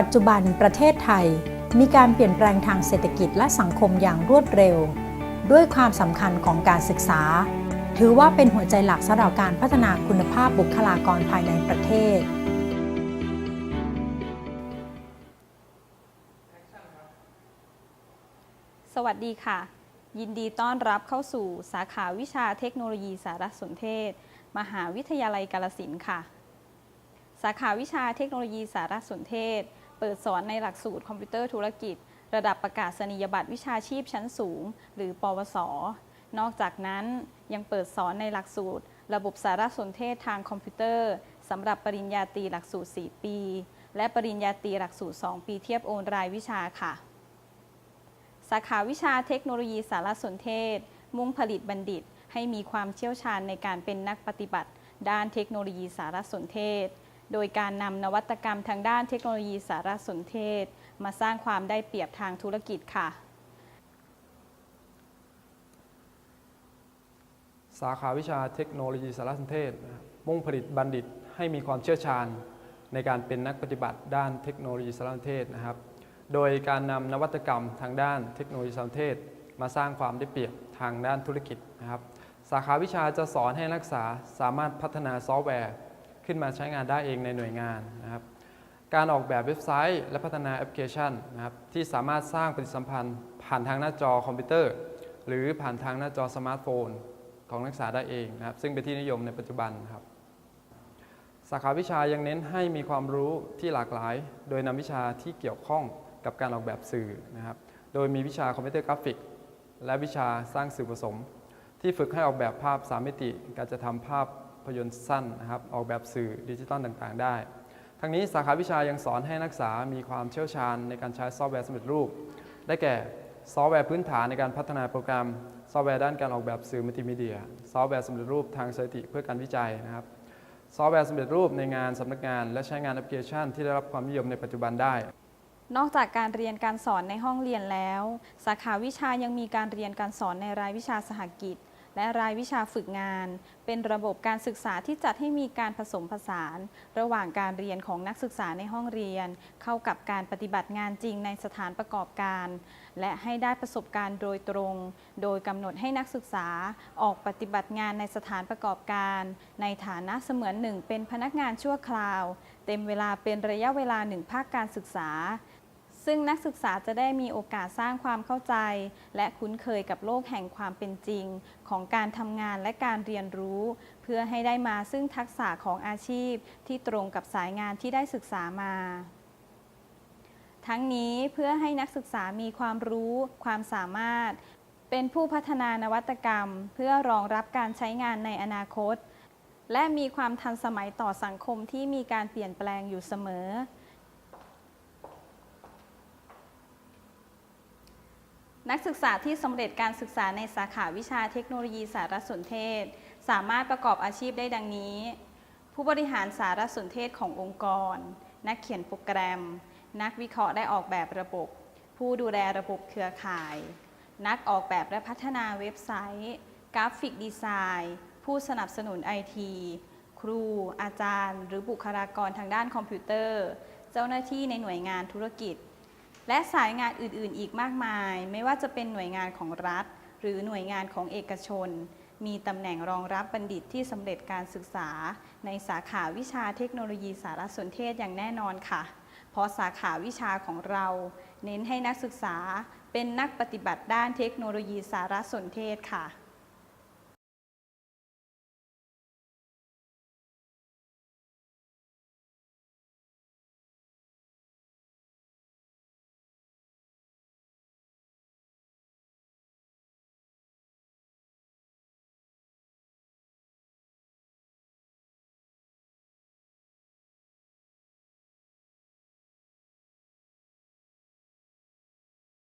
ปัจจุบันประเทศไทยมีการเปลี่ยนแปลงทางเศรษฐกิจและสังคมอย่างรวดเร็ว ด้วยความสำคัญของการศึกษา ถือว่าเป็นหัวใจหลักสำหรับการพัฒนาคุณภาพบุคลากรภายในประเทศ สวัสดีค่ะ ยินดีต้อนรับเข้าสู่สาขาวิชาเทคโนโลยีสารสนเทศ มหาวิทยาลัยกาลสินค่ะ สาขาวิชาเทคโนโลยีสารสนเทศ เปิดสอนในหลักสูตรคอมพิวเตอร์ธุรกิจ ระดับประกาศนียบัตรวิชาชีพชั้นสูง หรือ ปวส นอกจากนั้นยังเปิดสอนในหลักสูตร ระบบสารสนเทศทางคอมพิวเตอร์สำหรับปริญญาตรีหลักสูตร 4 ปี และปริญญาตรีหลักสูตร 2 ปีเทียบโอนรายวิชาค่ะ สาขาวิชาเทคโนโลยีสารสนเทศ มุ่งผลิตบัณฑิต ให้มีความเชี่ยวชาญในการเป็นนักปฏิบัติ ด้านเทคโนโลยีสารสนเทศ โดยการนำนวัตกรรมทางด้านเทคโนโลยีสารสนเทศ มาสร้างความได้เปรียบทางธุรกิจค่ะ สาขาวิชาเทคโนโลยีสารสนเทศ มุ่งผลิตบัณฑิตให้มีความเชี่ยวชาญ ในการเป็นนักปฏิบัติด้านเทคโนโลยีสารสนเทศนะครับ โดยการนำนวัตกรรมทางด้านเทคโนโลยีสารสนเทศ มาสร้างความได้เปรียบทางด้านธุรกิจนะครับ สาขาวิชาจะสอนให้นักศึกษาสามารถพัฒนาซอฟต์แวร์ ขึ้นมาใช้งานได้เองในหน่วยงานนะครับ การออกแบบเว็บไซต์ และพัฒนาแอปพลิเคชันนะครับที่สามารถสร้างปฏิสัมพันธ์ผ่านทางหน้าจอคอมพิวเตอร์ หรือผ่านทางหน้าจอสมาร์ทโฟน ของนักศึกษาได้เองนะครับ ซึ่งเป็นที่นิยมในปัจจุบันครับ สาขาวิชายังเน้นให้มีความรู้ที่หลากหลาย โดยนำวิชาที่เกี่ยวข้องกับการออกแบบสื่อนะครับ โดยมีวิชาคอมพิวเตอร์กราฟิก และวิชาสร้างสื่อผสม ที่ฝึกให้ออกแบบภาพ 3 มิติ การจะทำภาพ พยนตร์สั้นนะครับออกแบบสื่อดิจิตอลต่างๆ ได้ ทั้งนี้สาขาวิชายังสอนให้นักศึกษามีความเชี่ยวชาญในการใช้ซอฟต์แวร์สำเร็จรูป ได้แก่ซอฟต์แวร์พื้นฐานในการพัฒนาโปรแกรม ซอฟต์แวร์ด้านการออกแบบสื่อมัลติมีเดีย ซอฟต์แวร์สำเร็จรูปทางสถิติเพื่อการวิจัยนะครับซอฟต์แวร์สำเร็จรูปในงานสำนักงาน และใช้งานแอปพลิเคชัน ที่ได้รับความนิยมในปัจจุบันได้ นอกจากการเรียนการสอนในห้องเรียนแล้ว สาขาวิชายังมีการเรียนการสอนในรายวิชาสหกิจ และรายวิชาฝึกงาน เป็นระบบการศึกษาที่จัดให้มีการผสมผสาน ระหว่างการเรียนของนักศึกษาในห้องเรียน เข้ากับการปฏิบัติงานจริงในสถานประกอบการ และให้ได้ประสบการณ์โดยตรง โดยกำหนดให้นักศึกษาออกปฏิบัติงานในสถานประกอบการ ในฐานะเสมือนหนึ่งเป็นพนักงานชั่วคราว เต็มเวลาเป็นระยะเวลาหนึ่งภาคการศึกษา ซึ่งนักศึกษาจะได้มีโอกาสสร้างความเข้าใจ และคุ้นเคยกับโลกแห่งความเป็นจริง ของการทำงานและการเรียนรู้ เพื่อให้ได้มาซึ่งทักษะของอาชีพที่ตรงกับสายงานที่ได้ศึกษามา ทั้งนี้เพื่อให้นักศึกษามีความรู้ ความสามารถ เป็นผู้พัฒนานวัตกรรม เพื่อรองรับการใช้งานในอนาคต และมีความทันสมัยต่อสังคมที่มีการเปลี่ยนแปลงอยู่เสมอ นักศึกษาที่สำเร็จการศึกษาในสาขาวิชาเทคโนโลยีสารสนเทศ สามารถประกอบอาชีพได้ดังนี้ ผู้บริหารสารสนเทศขององค์กร นักเขียนโปรแกรม นักวิเคราะห์ได้ออกแบบระบบ ผู้ดูแลระบบเครือข่าย นักออกแบบและพัฒนาเว็บไซต์ กราฟิกดีไซน์ ผู้สนับสนุนไอทีครู อาจารย์ หรือบุคลากรทางด้านคอมพิวเตอร์ เจ้าหน้าที่ในหน่วยงานธุรกิจ และสายงานอื่นๆ อีกมากมาย ไม่ว่าจะเป็นหน่วยงานของรัฐ หรือหน่วยงานของเอกชน มีตำแหน่งรองรับบัณฑิตที่สำเร็จการศึกษา ในสาขาวิชาเทคโนโลยีสารสนเทศอย่างแน่นอนค่ะ เพราะสาขาวิชาของเรา เน้นให้นักศึกษาเป็นนักปฏิบัติด้านเทคโนโลยีสารสนเทศค่ะ